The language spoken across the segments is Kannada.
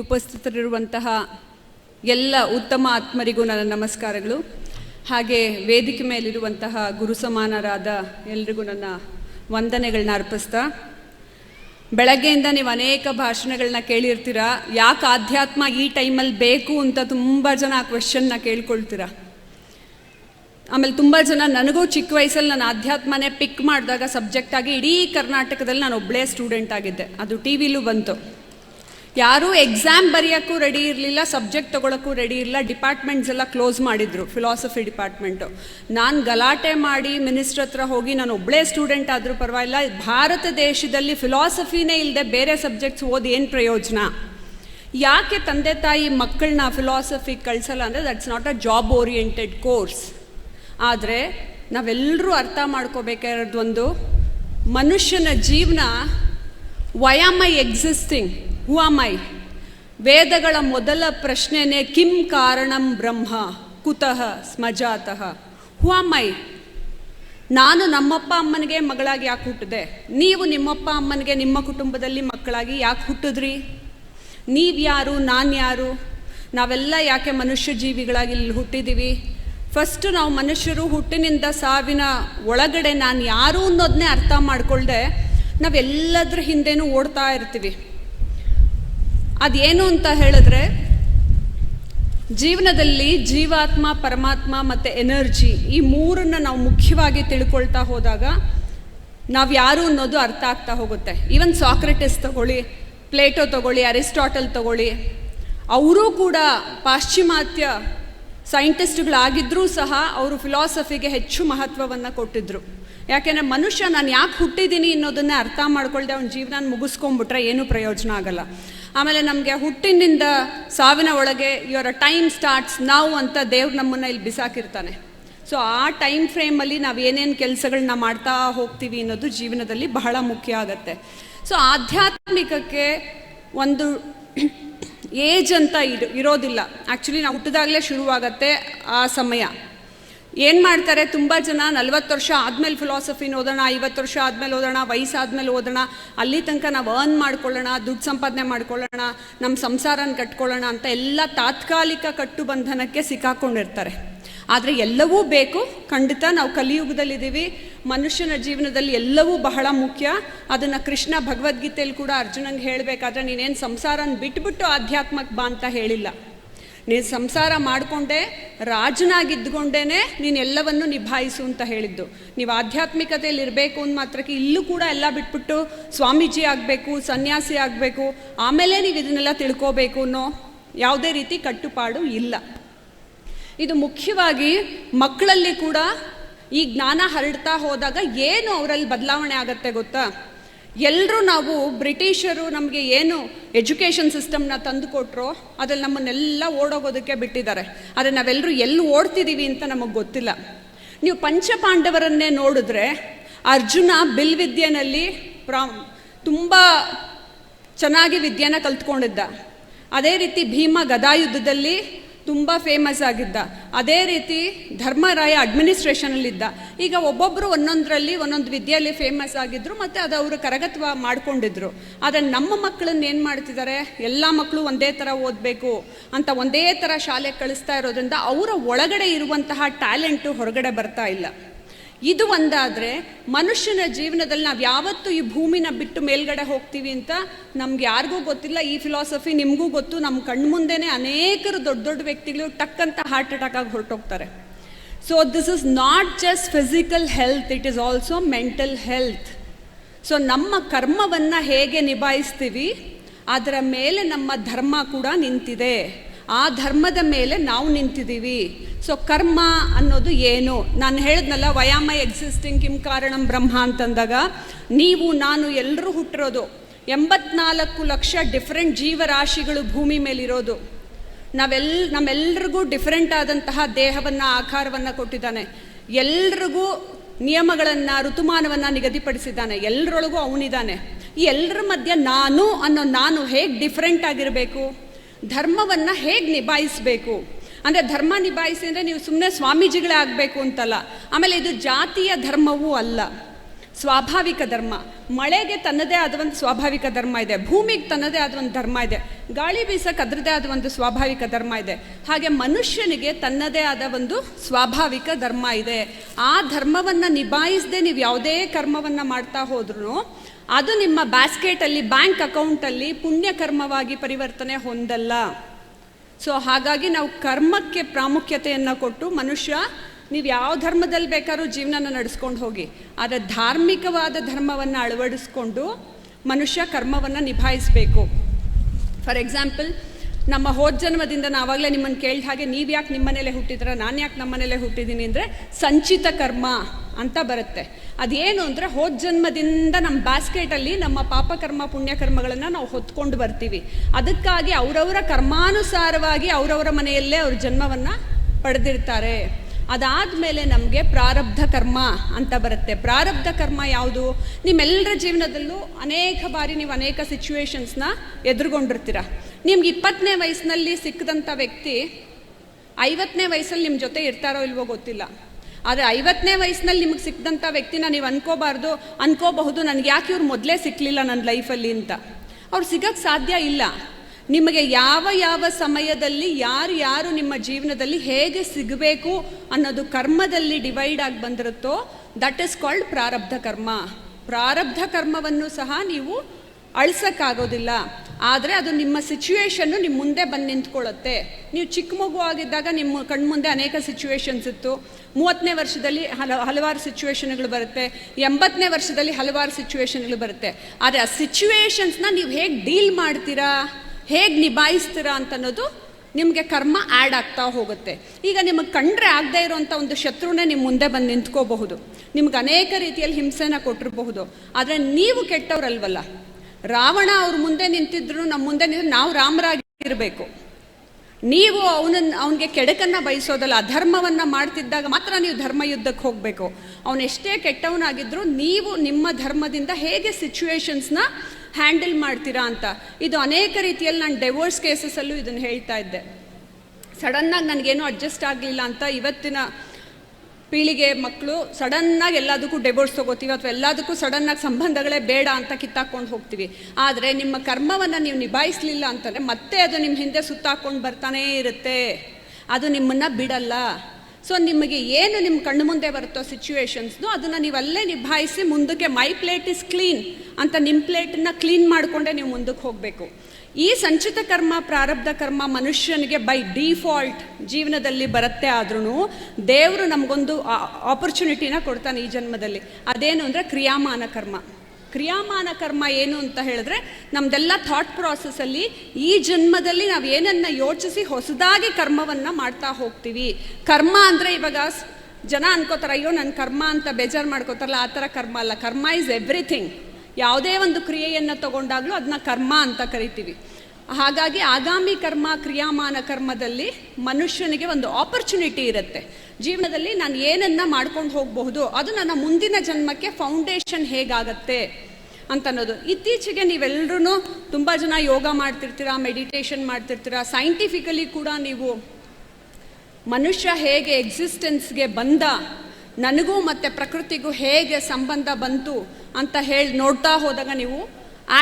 ಉಪಸ್ಥಿತರಿರುವಂತಹ ಎಲ್ಲ ಉತ್ತಮ ಆತ್ಮರಿಗೂ ನನ್ನ ನಮಸ್ಕಾರಗಳು. ಹಾಗೆ ವೇದಿಕೆ ಮೇಲಿರುವಂತಹ ಗುರು ಸಮಾನರಾದ ಎಲ್ರಿಗೂ ನನ್ನ ವಂದನೆಗಳನ್ನ ಅರ್ಪಿಸ್ತಾ, ಬೆಳಗ್ಗೆಯಿಂದ ನೀವು ಅನೇಕ ಭಾಷಣಗಳನ್ನ ಕೇಳಿರ್ತೀರ, ಯಾಕೆ ಆಧ್ಯಾತ್ಮ ಈ ಟೈಮಲ್ಲಿ ಬೇಕು ಅಂತ ತುಂಬ ಜನ ಆ ಕ್ವೆಶನ್ನ ಕೇಳ್ಕೊಳ್ತೀರ. ಆಮೇಲೆ ತುಂಬ ಜನ ನನಗೂ ಚಿಕ್ಕ ವಯಸ್ಸಲ್ಲಿ ನಾನು ಆಧ್ಯಾತ್ಮನೇ ಪಿಕ್ ಮಾಡಿದಾಗ ಸಬ್ಜೆಕ್ಟ್ ಆಗಿ ಇಡೀ ಕರ್ನಾಟಕದಲ್ಲಿ ನಾನು ಒಬ್ಬಳೇ ಸ್ಟೂಡೆಂಟ್ ಆಗಿದ್ದೆ. ಅದು ಟಿ ವಿಲೂ ಬಂತು. ಯಾರೂ ಎಕ್ಸಾಮ್ ಬರೆಯೋಕ್ಕೂ ರೆಡಿ ಇರಲಿಲ್ಲ ಸಬ್ಜೆಕ್ಟ್ ತೊಗೊಳಕ್ಕೂ ರೆಡಿ ಇರಲಿಲ್ಲ ಡಿಪಾರ್ಟ್ಮೆಂಟ್ಸ್ ಎಲ್ಲ ಕ್ಲೋಸ್ ಮಾಡಿದ್ರು ಫಿಲಾಸಫಿ ಡಿಪಾರ್ಟ್ಮೆಂಟು ನಾನು ಗಲಾಟೆ ಮಾಡಿ ಮಿನಿಸ್ಟ್ರ್ ಹತ್ರ ಹೋಗಿ ನಾನು ಒಬ್ಬಳೇ ಸ್ಟೂಡೆಂಟ್ ಆದರೂ ಪರವಾಗಿಲ್ಲ, ಭಾರತ ದೇಶದಲ್ಲಿ ಫಿಲಾಸಫಿನೇ ಇಲ್ಲದೆ ಬೇರೆ ಸಬ್ಜೆಕ್ಟ್ಸ್ ಓದಿ ಏನು ಪ್ರಯೋಜನ? ಯಾಕೆ ತಂದೆ ತಾಯಿ ಮಕ್ಕಳನ್ನ ಫಿಲಾಸಫಿ ಕಳಿಸಲ್ಲ ಅಂದರೆ that's not a job oriented course ಆದರೆ ನಾವೆಲ್ಲರೂ ಅರ್ಥ ಮಾಡ್ಕೋಬೇಕಾಗಿರೋದು ಒಂದು ಮನುಷ್ಯನ ಜೀವನ why am I existing who am I ವೇದಗಳ ಮೊದಲ ಪ್ರಶ್ನೆನೇ ಕಿಂ ಕಾರಣಂ ಬ್ರಹ್ಮ ಕುತಃ ಸ್ಮಜಾತಃ. ಹುವಾಮೈ ನಾನು ನಮ್ಮಪ್ಪ ಅಮ್ಮನಿಗೆ ಮಗಳಾಗಿ ಯಾಕೆ ಹುಟ್ಟಿದೆ? ನೀವು ನಿಮ್ಮಪ್ಪ ಅಮ್ಮನಿಗೆ ನಿಮ್ಮ ಕುಟುಂಬದಲ್ಲಿ ಮಕ್ಕಳಾಗಿ ಯಾಕೆ ಹುಟ್ಟಿದ್ರಿ? ನೀವು ಯಾರು? ನಾನು ಯಾರು? ನಾವೆಲ್ಲ ಯಾಕೆ ಮನುಷ್ಯ ಜೀವಿಗಳಾಗಿ ಇಲ್ಲಿ ಹುಟ್ಟಿದ್ದೀವಿ ಫಸ್ಟ್ ನಾವು ಮನುಷ್ಯರು ಹುಟ್ಟಿನಿಂದ ಸಾವಿನ ಒಳಗಡೆ ನಾನು ಯಾರು ಅನ್ನೋದನ್ನೇ ಅರ್ಥ ಮಾಡ್ಕೊಳ್ದೆ ನಾವೆಲ್ಲದ್ರ ಹಿಂದೆನೂ ಓಡ್ತಾ ಇರ್ತೀವಿ. ಅದೇನು ಅಂತ ಹೇಳಿದ್ರೆ, ಜೀವನದಲ್ಲಿ ಜೀವಾತ್ಮ, ಪರಮಾತ್ಮ ಮತ್ತು ಎನರ್ಜಿ ಈ ಮೂರನ್ನು ನಾವು ಮುಖ್ಯವಾಗಿ ತಿಳ್ಕೊಳ್ತಾ ಹೋದಾಗ ನಾವು ಯಾರು ಅನ್ನೋದು ಅರ್ಥ ಆಗ್ತಾ ಹೋಗುತ್ತೆ. ಈವನ್ ಸಾಕ್ರೆಟಿಸ್ ತಗೊಳ್ಳಿ, ಪ್ಲೇಟೋ ತಗೊಳ್ಳಿ, ಅರಿಸ್ಟಾಟಲ್ ತಗೊಳ್ಳಿ, ಅವರೂ ಕೂಡ ಪಾಶ್ಚಿಮಾತ್ಯ ಸೈಂಟಿಸ್ಟ್ಗಳಾಗಿದ್ದರೂ ಸಹ ಅವರು ಫಿಲಾಸಫಿಗೆ ಹೆಚ್ಚು ಮಹತ್ವವನ್ನು ಕೊಟ್ಟಿದ್ರು. ಯಾಕೆಂದರೆ ಮನುಷ್ಯ ನಾನು ಯಾಕೆ ಹುಟ್ಟಿದ್ದೀನಿ ಅನ್ನೋದನ್ನೇ ಅರ್ಥ ಮಾಡ್ಕೊಳ್ದೆ ಅವ್ನ ಜೀವನ ಮುಗಿಸ್ಕೊಂಬಿಟ್ರೆ ಏನೂ ಪ್ರಯೋಜನ ಆಗಲ್ಲ. ಆಮೇಲೆ ನಮಗೆ ಹುಟ್ಟಿನಿಂದ ಸಾವಿನ ಒಳಗೆ ಇವರ ಟೈಮ್ ಸ್ಟಾರ್ಟ್ಸ್ ನಾವು ಅಂತ ದೇವ್ರು ನಮ್ಮನ್ನು ಇಲ್ಲಿ ಬಿಸಾಕಿರ್ತಾನೆ. ಸೊ ಆ ಟೈಮ್ ಫ್ರೇಮಲ್ಲಿ ನಾವು ಏನೇನು ಕೆಲಸಗಳನ್ನ ಮಾಡ್ತಾ ಹೋಗ್ತೀವಿ ಅನ್ನೋದು ಜೀವನದಲ್ಲಿ ಬಹಳ ಮುಖ್ಯ ಆಗುತ್ತೆ. ಸೊ ಆಧ್ಯಾತ್ಮಿಕಕ್ಕೆ ಒಂದು ಏಜ್ ಅಂತ ಇರು ಇರೋದಿಲ್ಲ. ಆ್ಯಕ್ಚುಲಿ ನಾವು ಹುಟ್ಟಿದಾಗಲೇ ಶುರುವಾಗತ್ತೆ ಆ ಸಮಯ. ಏನು ಮಾಡ್ತಾರೆ? ತುಂಬ ಜನ ನಲ್ವತ್ತು ವರ್ಷ ಆದಮೇಲೆ ಫಿಲಾಸಫಿನ ಓದೋಣ ಐವತ್ತು ವರ್ಷ ಆದಮೇಲೆ ಓದೋಣ, ವಯಸ್ಸಾದ್ಮೇಲೆ ಓದೋಣ, ಅಲ್ಲಿ ತನಕ ನಾವು ಅರ್ನ್ ಮಾಡ್ಕೊಳ್ಳೋಣ, ದುಡ್ಡು ಸಂಪಾದನೆ ಮಾಡ್ಕೊಳ್ಳೋಣ ನಮ್ಮ ಸಂಸಾರನ ಕಟ್ಕೊಳ್ಳೋಣ ಅಂತ ಎಲ್ಲ ತಾತ್ಕಾಲಿಕ ಕಟ್ಟುಬಂಧನಕ್ಕೆ ಸಿಕ್ಕಾಕೊಂಡಿರ್ತಾರೆ. ಆದರೆ ಎಲ್ಲವೂ ಬೇಕು. ಖಂಡಿತ ನಾವು ಕಲಿಯುಗದಲ್ಲಿದ್ದೀವಿ. ಮನುಷ್ಯನ ಜೀವನದಲ್ಲಿ ಎಲ್ಲವೂ ಬಹಳ ಮುಖ್ಯ. ಅದನ್ನು ಕೃಷ್ಣ ಭಗವದ್ಗೀತೆಯಲ್ಲಿ ಕೂಡ ಅರ್ಜುನಂಗೆ ಹೇಳಬೇಕಾದ್ರೆ, ನೀನೇನು ಸಂಸಾರನ ಬಿಟ್ಬಿಟ್ಟು ಆಧ್ಯಾತ್ಮಕ್ಕೆ ಬಾ ಅಂತ ಹೇಳಿಲ್ಲ. ನೀನು ಸಂಸಾರ ಮಾಡಿಕೊಂಡೆ ರಾಜನಾಗಿದ್ದುಕೊಂಡೇ ನೀನು ಎಲ್ಲವನ್ನು ನಿಭಾಯಿಸು ಅಂತ ಹೇಳಿದ್ದು. ನೀವು ಆಧ್ಯಾತ್ಮಿಕತೆಯಲ್ಲಿ ಇರಬೇಕು ಅಂದ ಮಾತ್ರಕ್ಕೆ ಇಲ್ಲೂ ಕೂಡ ಎಲ್ಲ ಬಿಟ್ಬಿಟ್ಟು ಸ್ವಾಮೀಜಿ ಆಗಬೇಕು, ಸನ್ಯಾಸಿ ಆಗಬೇಕು, ಆಮೇಲೆ ನೀವು ಇದನ್ನೆಲ್ಲ ತಿಳ್ಕೋಬೇಕು ಅನ್ನೋ ಯಾವುದೇ ರೀತಿ ಕಟ್ಟುಪಾಡು ಇಲ್ಲ. ಇದು ಮುಖ್ಯವಾಗಿ ಮಕ್ಕಳಲ್ಲಿ ಕೂಡ ಈ ಜ್ಞಾನ ಹರಡ್ತಾ ಹೋದಾಗ ಏನು ಅವರಲ್ಲಿ ಬದಲಾವಣೆ ಆಗತ್ತೆ ಗೊತ್ತಾ? ಎಲ್ಲರೂ ನಾವು ಬ್ರಿಟಿಷರು ನಮಗೆ ಏನು ಎಜುಕೇಷನ್ ಸಿಸ್ಟಮ್ನ ತಂದು ಕೊಟ್ಟರೋ ಅದ್ರಲ್ಲಿ ನಮ್ಮನ್ನೆಲ್ಲ ಓಡೋಗೋದಕ್ಕೆ ಬಿಟ್ಟಿದ್ದಾರೆ. ಆದರೆ ನಾವೆಲ್ಲರೂ ಎಲ್ಲಿ ಓಡ್ತಿದ್ದೀವಿ ಅಂತ ನಮಗೆ ಗೊತ್ತಿಲ್ಲ. ನೀವು ಪಂಚಪಾಂಡವರನ್ನೇ ನೋಡಿದ್ರೆ ಅರ್ಜುನ ಬಿಲ್ವಿದ್ಯೆನಲ್ಲಿ ಪ್ರಾ, ತುಂಬ ಚೆನ್ನಾಗಿ ವಿದ್ಯೆನ ಕಲ್ತ್ಕೊಂಡಿದ್ದ. ಅದೇ ರೀತಿ ಭೀಮ ಗದಾಯುದ್ಧದಲ್ಲಿ ತುಂಬ ಫೇಮಸ್ ಆಗಿದ್ದ. ಅದೇ ರೀತಿ ಧರ್ಮರಾಯ ಅಡ್ಮಿನಿಸ್ಟ್ರೇಷನಲ್ಲಿದ್ದ ಈಗ ಒಬ್ಬೊಬ್ಬರು ಒಂದೊಂದರಲ್ಲಿ ಒಂದೊಂದು ವಿದ್ಯೆಯಲ್ಲಿ ಫೇಮಸ್ ಆಗಿದ್ದರು ಮತ್ತು ಅದು ಅವರು ಕರಗತ್ವ ಮಾಡ್ಕೊಂಡಿದ್ರು. ಆದರೆ ನಮ್ಮ ಮಕ್ಕಳನ್ನ ಏನು ಮಾಡ್ತಿದ್ದಾರೆ? ಎಲ್ಲ ಮಕ್ಕಳು ಒಂದೇ ಥರ ಓದಬೇಕು ಅಂತ ಒಂದೇ ಥರ ಶಾಲೆಗೆ ಕಳಿಸ್ತಾ ಇರೋದ್ರಿಂದ ಅವರ ಒಳಗಡೆ ಇರುವಂತಹ ಟ್ಯಾಲೆಂಟು ಹೊರಗಡೆ ಬರ್ತಾ ಇಲ್ಲ. ಇದು ಒಂದಾದರೆ ಮನುಷ್ಯನ ಜೀವನದಲ್ಲಿ ನಾವು ಯಾವತ್ತೂ ಈ ಭೂಮಿನ ಬಿಟ್ಟು ಮೇಲ್ಗಡೆ ಹೋಗ್ತೀವಿ ಅಂತ ನಮ್ಗೆ ಯಾರಿಗೂ ಗೊತ್ತಿಲ್ಲ. ಈ ಫಿಲಾಸಫಿ ನಿಮಗೂ ಗೊತ್ತು. ನಮ್ಮ ಕಣ್ಮುಂದೆನೇ ಅನೇಕರು ದೊಡ್ಡ ದೊಡ್ಡ ವ್ಯಕ್ತಿಗಳು ಟಕ್ಕಂತ ಹಾರ್ಟ್ ಅಟ್ಯಾಕ್ ಆಗಿ ಹೊರಟೋಗ್ತಾರೆ. So this is not just physical health it is also mental health so ನಮ್ಮ ಕರ್ಮವನ್ನು ಹೇಗೆ ನಿಭಾಯಿಸ್ತೀವಿ, ಅದರ ಮೇಲೆ ನಮ್ಮ ಧರ್ಮ ಕೂಡ ನಿಂತಿದೆ. ಆ ಧರ್ಮದ ಮೇಲೆ ನಾವು ನಿಂತಿದ್ದೀವಿ. ಸೊ ಕರ್ಮ ಅನ್ನೋದು ಏನು? ನಾನು ಹೇಳಿದ್ನಲ್ಲ, ವಯಾಮ ಎಕ್ಸಿಸ್ಟಿಂಗ್ ಕಿಂ ಕಾರಣಂ ಬ್ರಹ್ಮ ಅಂತಂದಾಗ, ನೀವು, ನಾನು ಎಲ್ಲರೂ ಹುಟ್ಟಿರೋದು ಎಂಬತ್ನಾಲ್ಕು ಲಕ್ಷ ಡಿಫ್ರೆಂಟ್ ಜೀವರಾಶಿಗಳು ಭೂಮಿ ಮೇಲಿರೋದು. ನಾವೆಲ್, ನಮ್ಮೆಲ್ರಿಗೂ ಡಿಫ್ರೆಂಟ್ ಆದಂತಹ ದೇಹವನ್ನು, ಆಕಾರವನ್ನು ಕೊಟ್ಟಿದ್ದಾನೆ. ಎಲ್ರಿಗೂ ನಿಯಮಗಳನ್ನು, ಋತುಮಾನವನ್ನು ನಿಗದಿಪಡಿಸಿದ್ದಾನೆ. ಎಲ್ಲರೊಳಗೂ ಅವನಿದ್ದಾನೆ. ಈ ಎಲ್ಲರ ಮಧ್ಯೆ ನಾನು ಅನ್ನೋ ನಾನು ಹೇಗೆ ಡಿಫ್ರೆಂಟ್ ಆಗಿರಬೇಕು? ಧರ್ಮವನ್ನು ಹೇಗೆ ನಿಭಾಯಿಸಬೇಕು? ಅಂದರೆ ಧರ್ಮ ನಿಭಾಯಿಸಿ ಅಂದರೆ ನೀವು ಸುಮ್ಮನೆ ಸ್ವಾಮೀಜಿಗಳೇ ಆಗಬೇಕು ಅಂತಲ್ಲ. ಆಮೇಲೆ ಇದು ಜಾತಿಯ ಧರ್ಮವೂ ಅಲ್ಲ. ಸ್ವಾಭಾವಿಕ ಧರ್ಮ. ಮಳೆಗೆ ತನ್ನದೇ ಆದ ಒಂದು ಸ್ವಾಭಾವಿಕ ಧರ್ಮ ಇದೆ. ಭೂಮಿಗೆ ತನ್ನದೇ ಆದ ಒಂದು ಧರ್ಮ ಇದೆ. ಗಾಳಿ ಬೀಸಕ್ಕೆ ಅದರದೇ ಆದ ಒಂದು ಸ್ವಾಭಾವಿಕ ಧರ್ಮ ಇದೆ. ಹಾಗೆ ಮನುಷ್ಯನಿಗೆ ತನ್ನದೇ ಆದ ಒಂದು ಸ್ವಾಭಾವಿಕ ಧರ್ಮ ಇದೆ. ಆ ಧರ್ಮವನ್ನು ನಿಭಾಯಿಸದೆ ನೀವು ಯಾವುದೇ ಕರ್ಮವನ್ನು ಮಾಡ್ತಾ ಹೋದ್ರೂ ಅದು ನಿಮ್ಮ ಬ್ಯಾಸ್ಕೆಟಲ್ಲಿ, ಬ್ಯಾಂಕ್ ಅಕೌಂಟಲ್ಲಿ ಪುಣ್ಯಕರ್ಮವಾಗಿ ಪರಿವರ್ತನೆ ಹೊಂದಲ್ಲ. ಸೊ ಹಾಗಾಗಿ ನಾವು ಕರ್ಮಕ್ಕೆ ಪ್ರಾಮುಖ್ಯತೆಯನ್ನು ಕೊಟ್ಟು ಮನುಷ್ಯ, ನೀವು ಯಾವ ಧರ್ಮದಲ್ಲಿ ಬೇಕಾದ್ರೂ ಜೀವನನ ನಡೆಸ್ಕೊಂಡು ಹೋಗಿ, ಆದರೆ ಧಾರ್ಮಿಕವಾದ ಧರ್ಮವನ್ನು ಅಳವಡಿಸ್ಕೊಂಡು ಮನುಷ್ಯ ಕರ್ಮವನ್ನು ನಿಭಾಯಿಸಬೇಕು. ಫಾರ್ ಎಕ್ಸಾಂಪಲ್, ನಮ್ಮ ಹೋದ ಜನ್ಮದಿಂದ ನಾವಾಗಲೇ ನಿಮ್ಮನ್ನು ಕೇಳಿದ ಹಾಗೆ ನೀವು ಯಾಕೆ ನಿಮ್ಮ ಹುಟ್ಟಿದ್ರೆ ನಾನು ಯಾಕೆ ನಮ್ಮ ಮನೇಲೆ ಹುಟ್ಟಿದ್ದೀನಿ ಅಂದರೆ ಸಂಚಿತ ಕರ್ಮ. ಅಂತ ಬರುತ್ತೆ. ಅದೇನು ಅಂದರೆ ಹೋದ ಜನ್ಮದಿಂದ ನಮ್ಮ ಬ್ಯಾಸ್ಕೆಟಲ್ಲಿ ನಮ್ಮ ಪಾಪಕರ್ಮ, ಪುಣ್ಯಕರ್ಮಗಳನ್ನು ನಾವು ಹೊತ್ಕೊಂಡು ಬರ್ತೀವಿ. ಅದಕ್ಕಾಗಿ ಅವರವರ ಕರ್ಮಾನುಸಾರವಾಗಿ ಅವರವರ ಮನೆಯಲ್ಲೇ ಅವ್ರ ಜನ್ಮವನ್ನು ಪಡೆದಿರ್ತಾರೆ. ಅದಾದಮೇಲೆ ನಮಗೆ ಪ್ರಾರಬ್ಧ ಕರ್ಮ ಅಂತ ಬರುತ್ತೆ. ಪ್ರಾರಬ್ಧ ಕರ್ಮ ಯಾವುದು? ನಿಮ್ಮೆಲ್ಲರ ಜೀವನದಲ್ಲೂ ಅನೇಕ ಬಾರಿ ನೀವು ಅನೇಕ ಸಿಚುವೇಶನ್ಸ್ನ ಎದುರುಗೊಂಡಿರ್ತೀರ. ನಿಮ್ಗೆ ಇಪ್ಪತ್ತನೇ ವಯಸ್ಸಿನಲ್ಲಿ ಸಿಕ್ಕಿದಂಥ ವ್ಯಕ್ತಿ ಐವತ್ತನೇ ವಯಸ್ಸಲ್ಲಿ ನಿಮ್ಮ ಜೊತೆ ಇರ್ತಾರೋ ಇಲ್ವೋ ಗೊತ್ತಿಲ್ಲ. ಆದರೆ ಐವತ್ತನೇ ವಯಸ್ಸಿನಲ್ಲಿ ನಿಮಗೆ ಸಿಕ್ಕಿದಂಥ ವ್ಯಕ್ತಿನ ನೀವು ಅನ್ಕೋಬಾರ್ದು. ಅನ್ಕೋಬಹುದು. ನನಗೆ ಯಾಕೆ ಇವ್ರು ಮೊದಲೇ ಸಿಕ್ಕಲಿಲ್ಲ ನನ್ನ ಲೈಫಲ್ಲಿ ಅಂತ. ಅವ್ರು ಸಿಗಕ್ಕೆ ಸಾಧ್ಯ ಇಲ್ಲ. ನಿಮಗೆ ಯಾವ ಯಾವ ಸಮಯದಲ್ಲಿ ಯಾರು ಯಾರು ನಿಮ್ಮ ಜೀವನದಲ್ಲಿ ಹೇಗೆ ಸಿಗಬೇಕು ಅನ್ನೋದು ಕರ್ಮದಲ್ಲಿ ಡಿವೈಡ್ ಆಗಿ ಬಂದಿರುತ್ತೋ ದಟ್ ಇಸ್ ಕಾಲ್ಡ್ ಪ್ರಾರಬ್ಧ ಕರ್ಮ. ಪ್ರಾರಬ್ಧ ಕರ್ಮವನ್ನು ಸಹ ನೀವು ಅಳಿಸೋಕ್ಕಾಗೋದಿಲ್ಲ. ಆದರೆ ಅದು ನಿಮ್ಮ ಸಿಚುವೇಶನ್ನು ನಿಮ್ಮ ಮುಂದೆ ಬಂದು ನಿಂತ್ಕೊಳ್ಳುತ್ತೆ. ನೀವು ಚಿಕ್ಕ ಮಗು ಆಗಿದ್ದಾಗ ನಿಮ್ಮ ಕಣ್ಮುಂದೆ ಅನೇಕ ಸಿಚುವೇಶನ್ಸ್ ಇತ್ತು. ಮೂವತ್ತನೇ ವರ್ಷದಲ್ಲಿ ಹಲ, ಹಲವಾರು ಸಿಚುವೇಶನ್ಗಳು ಬರುತ್ತೆ. ಎಂಬತ್ತನೇ ವರ್ಷದಲ್ಲಿ ಹಲವಾರು ಸಿಚುವೇಶನ್ಗಳು ಬರುತ್ತೆ. ಆದರೆ ಆ ಸಿಚುವೇಶನ್ಸ್ನ ನೀವು ಹೇಗೆ ಡೀಲ್ ಮಾಡ್ತೀರಾ? ಹೇಗೆ ನಿಭಾಯಿಸ್ತೀರಾ ಅಂತ ಅನ್ನೋದು ನಿಮಗೆ ಕರ್ಮ ಆ್ಯಡ್ ಆಗ್ತಾ ಹೋಗುತ್ತೆ. ಈಗ ನಿಮಗೆ ಕಂಡ್ರೆ ಆಗದೆ ಇರೋವಂಥ ಒಂದು ಶತ್ರುನೇ ನಿಮ್ಮ ಮುಂದೆ ಬಂದು ನಿಂತ್ಕೋಬಹುದು. ನಿಮ್ಗೆ ಅನೇಕ ರೀತಿಯಲ್ಲಿ ಹಿಂಸೆನ ಕೊಟ್ಟಿರಬಹುದು. ಆದರೆ ನೀವು ಕೆಟ್ಟವರಲ್ವಲ್ಲ. ರಾವಣ ಅವ್ರ ಮುಂದೆ ನಿಂತಿದ್ರು ನಮ್ಮ ಮುಂದೆ ನಿಂತು ನಾವು ರಾಮರಾಗಿರಬೇಕು. ನೀವು ಅವನನ್ನ ಅವನಿಗೆ ಕೆಡಕನ್ನು ಬಯಸೋದಲ್ಲ, ಅಧರ್ಮವನ್ನು ಮಾಡ್ತಿದ್ದಾಗ ಮಾತ್ರ ನೀವು ಧರ್ಮ ಯುದ್ಧಕ್ಕೆ ಹೋಗಬೇಕು ಅವನೆಷ್ಟೇ ಕೆಟ್ಟವನಾಗಿದ್ದರೂ ನೀವು ನಿಮ್ಮ ಧರ್ಮದಿಂದ ಹೇಗೆ ಸಿಚುವೇಶನ್ಸ್ನ ಹ್ಯಾಂಡಲ್ ಮಾಡ್ತೀರಾ ಅಂತ. ಇದು ಅನೇಕ ರೀತಿಯಲ್ಲಿ ನಾನು ಡೆವೋರ್ಸ್ ಕೇಸಸಲ್ಲೂ ಇದನ್ನು ಹೇಳ್ತಾ ಇದ್ದೆ. ಸಡನ್ನಾಗಿ ನನಗೇನು ಅಡ್ಜಸ್ಟ್ ಆಗಲಿಲ್ಲ ಅಂತ ಇವತ್ತಿನ ಪೀಳಿಗೆ ಮಕ್ಕಳು ಸಡನ್ನಾಗಿ ಎಲ್ಲದಕ್ಕೂ ಡೆಬೋರ್ಸ್ ತೊಗೋತೀವಿ ಅಥವಾ ಎಲ್ಲದಕ್ಕೂ ಸಡನ್ನಾಗಿ ಸಂಬಂಧಗಳೇ ಬೇಡ ಅಂತ ಕಿತ್ತಾಕೊಂಡು ಹೋಗ್ತೀವಿ. ಆದರೆ ನಿಮ್ಮ ಕರ್ಮವನ್ನು ನೀವು ನಿಭಾಯಿಸಲಿಲ್ಲ ಅಂತಂದರೆ ಮತ್ತೆ ಅದು ನಿಮ್ಮ ಹಿಂದೆ ಸುತ್ತಾಕೊಂಡು ಬರ್ತಾನೇ ಇರುತ್ತೆ. ಅದು ನಿಮ್ಮನ್ನು ಬಿಡಲ್ಲ. ಸೊ ನಿಮಗೆ ಏನು ನಿಮ್ಮ ಕಣ್ಣು ಮುಂದೆ ಬರುತ್ತೋ ಸಿಚುವೇಶನ್ಸ್ನು ಅದನ್ನು ನೀವು ಅಲ್ಲೇ ನಿಭಾಯಿಸಿ ಮುಂದಕ್ಕೆ ಮೈ ಪ್ಲೇಟ್ ಇಸ್ ಕ್ಲೀನ್ ಅಂತ ನಿಮ್ಮ ಪ್ಲೇಟನ್ನು ಕ್ಲೀನ್ ಮಾಡಿಕೊಂಡೇ ನೀವು ಮುಂದಕ್ಕೆ ಹೋಗಬೇಕು. ಈ ಸಂಚಿತ ಕರ್ಮ, ಪ್ರಾರಬ್ಧ ಕರ್ಮ ಮನುಷ್ಯನಿಗೆ ಬೈ ಡಿಫಾಲ್ಟ್ ಜೀವನದಲ್ಲಿ ಬರುತ್ತೆ ಆದ್ರೂ ದೇವರು ನಮಗೊಂದು ಆಪರ್ಚುನಿಟಿನ ಕೊಡ್ತಾನೆ ಈ ಜನ್ಮದಲ್ಲಿ. ಅದೇನು ಅಂದರೆ ಕ್ರಿಯಾಮಾನ ಕರ್ಮ. ಕ್ರಿಯಾಮಾನ ಕರ್ಮ ಏನು ಅಂತ ಹೇಳಿದ್ರೆ ನಮ್ದೆಲ್ಲ ಥಾಟ್ ಪ್ರಾಸೆಸ್ಸಲ್ಲಿ ಈ ಜನ್ಮದಲ್ಲಿ ನಾವು ಏನನ್ನ ಯೋಚಿಸಿ ಹೊಸದಾಗಿ ಕರ್ಮವನ್ನು ಮಾಡ್ತಾ ಹೋಗ್ತೀವಿ. ಕರ್ಮ ಅಂದರೆ ಇವಾಗ ಜನ ಅನ್ಕೋತಾರೆ, ಅಯ್ಯೋ ನನ್ನ ಕರ್ಮ ಅಂತ ಬೇಜಾರು ಮಾಡ್ಕೋತಾರಲ್ಲ, ಆ ಥರ ಕರ್ಮ ಅಲ್ಲ. ಕರ್ಮ ಇಸ್ ಎವ್ರಿಥಿಂಗ್ ಯಾವುದೇ ಒಂದು ಕ್ರಿಯೆಯನ್ನು ತಗೊಂಡಾಗಲೂ ಅದನ್ನ ಕರ್ಮ ಅಂತ ಕರಿತೀವಿ. ಹಾಗಾಗಿ ಆಗಾಮಿ ಕರ್ಮ, ಕ್ರಿಯಾಮಾನ ಕರ್ಮದಲ್ಲಿ ಮನುಷ್ಯನಿಗೆ ಒಂದು ಆಪರ್ಚುನಿಟಿ ಇರುತ್ತೆ. ಜೀವನದಲ್ಲಿ ನಾನು ಏನನ್ನ ಮಾಡ್ಕೊಂಡು ಹೋಗಬಹುದು, ಅದು ನನ್ನ ಮುಂದಿನ ಜನ್ಮಕ್ಕೆ ಫೌಂಡೇಶನ್ ಹೇಗಾಗತ್ತೆ ಅಂತ ಅನ್ನೋದು ಇತ್ತೀಚೆಗೆ ನೀವೆಲ್ಲರೂ ತುಂಬ ಜನ ಯೋಗ ಮಾಡ್ತಿರ್ತೀರಾ ಮೆಡಿಟೇಷನ್ ಮಾಡ್ತಿರ್ತೀರಾ ಸೈಂಟಿಫಿಕಲಿ ಕೂಡ ನೀವು ಮನುಷ್ಯ ಹೇಗೆ ಎಕ್ಸಿಸ್ಟೆನ್ಸ್ಗೆ ಬಂದ, ನನಗೂ ಮತ್ತು ಪ್ರಕೃತಿಗೂ ಹೇಗೆ ಸಂಬಂಧ ಬಂತು ಅಂತ ಹೇಳಿ ನೋಡ್ತಾ ಹೋದಾಗ ನೀವು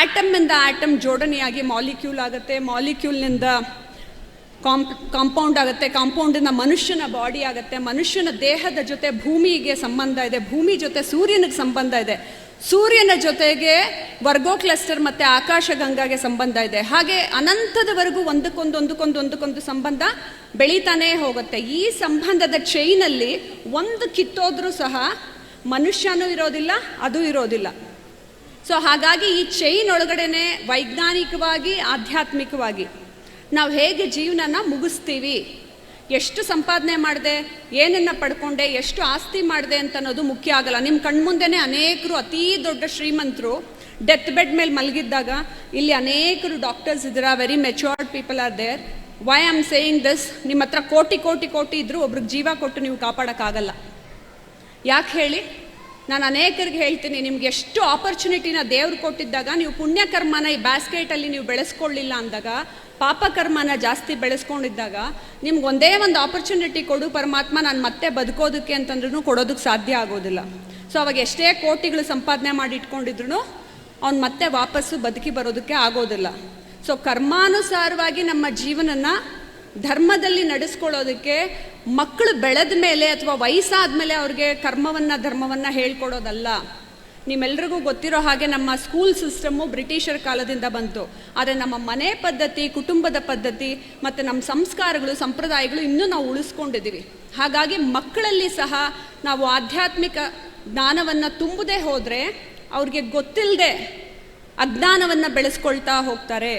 ಆಟಮ್ನಿಂದ ಆಟಮ್ ಜೋಡಣೆಯಾಗಿ ಮಾಲಿಕ್ಯೂಲ್ ಆಗುತ್ತೆ ಮಾಲಿಕ್ಯೂಲ್ನಿಂದ ಕಾಂಪ್ ಕಾಂಪೌಂಡ್ ಆಗುತ್ತೆ ಕಾಂಪೌಂಡಿಂದ ಮನುಷ್ಯನ ಬಾಡಿ ಆಗುತ್ತೆ, ಮನುಷ್ಯನ ದೇಹದ ಜೊತೆ ಭೂಮಿಗೆ ಸಂಬಂಧ ಇದೆ, ಭೂಮಿ ಜೊತೆ ಸೂರ್ಯನಿಗೆ ಸಂಬಂಧ ಇದೆ. ಸೂರ್ಯನ ಜೊತೆಗೆ ವರ್ಗೋ ಕ್ಲಸ್ಟರ್ ಮತ್ತು ಆಕಾಶಗಂಗಾಗೆ ಸಂಬಂಧ ಇದೆ. ಹಾಗೆ ಅನಂತದವರೆಗೂ ಒಂದಕ್ಕೊಂದು ಒಂದಕ್ಕೊಂದು ಒಂದಕ್ಕೊಂದು ಸಂಬಂಧ ಬೆಳೀತಾನೇ ಹೋಗುತ್ತೆ. ಈ ಸಂಬಂಧದ ಚೈನಲ್ಲಿ ಒಂದು ಕಿತ್ತೋದ್ರೂ ಸಹ ಮನುಷ್ಯನೂ ಇರೋದಿಲ್ಲ, ಅದು ಇರೋದಿಲ್ಲ. ಸೊ ಹಾಗಾಗಿ ಈ ಚೈನ್ ಒಳಗಡೆನೆ ವೈಜ್ಞಾನಿಕವಾಗಿ, ಆಧ್ಯಾತ್ಮಿಕವಾಗಿ ನಾವು ಹೇಗೆ ಜೀವನನ ಮುಗಿಸ್ತೀವಿ, ಎಷ್ಟು ಸಂಪಾದನೆ ಮಾಡಿದೆ ಏನನ್ನ ಪಡ್ಕೊಂಡೆ, ಎಷ್ಟು ಆಸ್ತಿ ಮಾಡಿದೆ ಅಂತ ಅನ್ನೋದು ಮುಖ್ಯ ಆಗಲ್ಲ. ನಿಮ್ಮ ಕಣ್ಮುಂದೆನೇ ಅನೇಕರು ಅತೀ ದೊಡ್ಡ ಶ್ರೀಮಂತರು ಡೆತ್ ಬೆಡ್ ಮೇಲೆ ಮಲಗಿದ್ದಾಗ ಇಲ್ಲಿ ಅನೇಕರು ಡಾಕ್ಟರ್ಸ್ ಇದ್ದೀರಾ very matured people are there why am saying this ನಿಮ್ಮ ಹತ್ರ ಕೋಟಿ ಕೋಟಿ ಕೋಟಿ ಇದ್ದರೂ ಒಬ್ರಿಗೆ ಜೀವ ಕೊಟ್ಟು ನೀವು ಕಾಪಾಡೋಕ್ಕಾಗಲ್ಲ. ಯಾಕೆ ಹೇಳಿ? ನಾನು ಅನೇಕರಿಗೆ ಹೇಳ್ತೀನಿ, ನಿಮ್ಗೆ ಎಷ್ಟು ಆಪರ್ಚುನಿಟಿನ ದೇವ್ರು ಕೊಟ್ಟಿದ್ದಾಗ ನೀವು ಪುಣ್ಯಕರ್ಮನ ಈ ಬ್ಯಾಸ್ಕೆಟಲ್ಲಿ ನೀವು ಬೆಳೆಸ್ಕೊಳ್ಳಿಲ್ಲ ಅಂದಾಗ ಪಾಪಕರ್ಮನ ಜಾಸ್ತಿ ಬೆಳೆಸ್ಕೊಂಡಿದ್ದಾಗ, ನಿಮ್ಗೆ ಒಂದೇ ಒಂದು ಆಪರ್ಚುನಿಟಿ ಕೊಡು, ಪರಮಾತ್ಮ ನಾನು ಮತ್ತೆ ಬದುಕೋದಕ್ಕೆ ಅಂತಂದ್ರೂ ಕೊಡೋದಕ್ಕೆ ಸಾಧ್ಯ ಆಗೋದಿಲ್ಲ. ಸೊ ಅವಾಗ ಎಷ್ಟೇ ಕೋಟಿಗಳು ಸಂಪಾದನೆ ಮಾಡಿ ಇಟ್ಕೊಂಡಿದ್ರು ಅವ್ನು ಮತ್ತೆ ವಾಪಸ್ಸು ಬದುಕಿ ಬರೋದಕ್ಕೆ ಆಗೋದಿಲ್ಲ. ಸೊ ಕರ್ಮಾನುಸಾರವಾಗಿ ನಮ್ಮ ಜೀವನನ ಧರ್ಮದಲ್ಲಿ ನಡೆಸ್ಕೊಳ್ಳೋದಕ್ಕೆ ಮಕ್ಕಳು ಬೆಳೆದ ಮೇಲೆ ಅಥವಾ ವಯಸ್ಸಾದ ಮೇಲೆ ಅವ್ರಿಗೆ ಕರ್ಮವನ್ನು, ಧರ್ಮವನ್ನು ಹೇಳ್ಕೊಡೋದಲ್ಲ. ನಿಮ್ಮೆಲ್ರಿಗೂ ಗೊತ್ತಿರೋ ಹಾಗೆ ನಮ್ಮ ಸ್ಕೂಲ್ ಸಿಸ್ಟಮು ಬ್ರಿಟಿಷರ ಕಾಲದಿಂದ ಬಂತು. ಆದರೆ ನಮ್ಮ ಮನೆ ಪದ್ಧತಿ, ಕುಟುಂಬದ ಪದ್ಧತಿ ಮತ್ತು ನಮ್ಮ ಸಂಸ್ಕಾರಗಳು, ಸಂಪ್ರದಾಯಗಳು ಇನ್ನೂ ನಾವು ಉಳಿಸ್ಕೊಂಡಿದ್ದೀವಿ ಹಾಗಾಗಿ ಮಕ್ಕಳಲ್ಲಿ ಸಹ ನಾವು ಆಧ್ಯಾತ್ಮಿಕ ಜ್ಞಾನವನ್ನು ತುಂಬದೇ ಹೋದರೆ ಅವ್ರಿಗೆ ಗೊತ್ತಿಲ್ಲದೆ ಅಜ್ಞಾನವನ್ನು ಬೆಳೆಸ್ಕೊಳ್ತಾ ಹೋಗ್ತಾರೆ.